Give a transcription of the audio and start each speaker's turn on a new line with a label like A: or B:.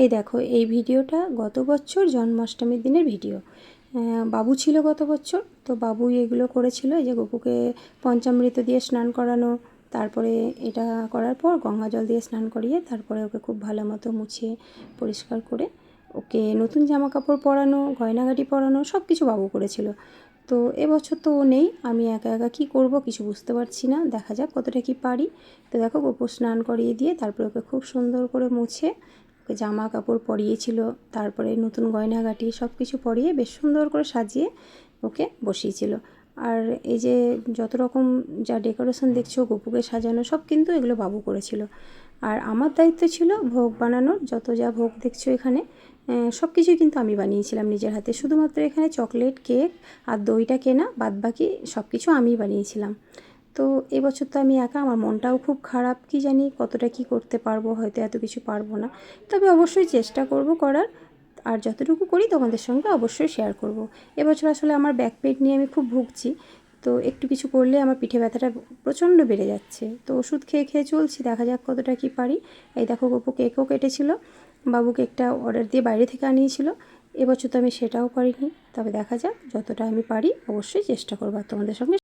A: এই দেখো, এই ভিডিওটা গত বছর জন্মাষ্টমীর দিনের ভিডিও। বাবু ছিল গত বছর, তো বাবুই এগুলো করেছিল, এই যে গপুকে পঞ্চামৃত দিয়ে স্নান করানো, তারপরে এটা করার পর গঙ্গা জল দিয়ে স্নান করিয়ে তারপরে ওকে খুব ভালো মতো মুছে, পরিষ্কার করে ওকে নতুন জামা কাপড় পরানো, গয়নাগাটি পরানো সব কিছু বাবু করেছিল। তো এবছর তো ও নেই, আমি একা একা কী করব কিছু বুঝতে পারছি না, দেখা যাক কতটা কি পারি। তো দেখো গোপু স্নান করিয়ে দিয়ে তারপরে ওকে খুব সুন্দর করে মুছে ওকে জামা কাপড় পরিয়েছিল, তারপরে নতুন গয়নাগাটি সব কিছু পরিয়ে বেশ সুন্দর করে সাজিয়ে ওকে বসিয়েছিল। আর এই যে যত রকম যা ডেকোরেশন দেখছ, গপুকে সাজানো, সব কিন্তু এগুলো বাবু করেছিল। আর আমার দায়িত্ব ছিল ভোগ বানানোর, যত যা ভোগ দেখছ এখানে সব কিছুই কিন্তু আমি বানিয়েছিলাম নিজের হাতে। শুধুমাত্র এখানে চকলেট, কেক আর দইটা কেনা, বাদবাকি সব কিছু আমিই বানিয়েছিলাম। তো এবছর তো আমি একা, আমার মনটাও খুব খারাপ। কি জানি কতটা কি করতে পারব, হয়তো এত কিছু পারব না। তবে অবশ্যই চেষ্টা করব করার। আর যতটুকু করি তোমাদের সঙ্গে অবশ্যই শেয়ার করব। এবছর আসলে আমার ব্যাক পেট নিয়ে আমি খুব ভুগছি। তো একটু কিছু করলে আমার পিঠে ব্যথাটা প্রচণ্ড বেড়ে যাচ্ছে। তো ওষুধ খেয়ে খেয়ে চলছি, দেখা যাক কতটা কি পারি। এই দেখো গপু কেকও কেটেছিল। বাবু কেকটা অর্ডার দিয়ে বাইরে থেকে আনিয়েছিল। এবছর তো আমি সেটাও পারিনি তবে দেখা যাক, যতটা আমি পারি অবশ্যই চেষ্টা করব। আর তোমাদের সঙ্গে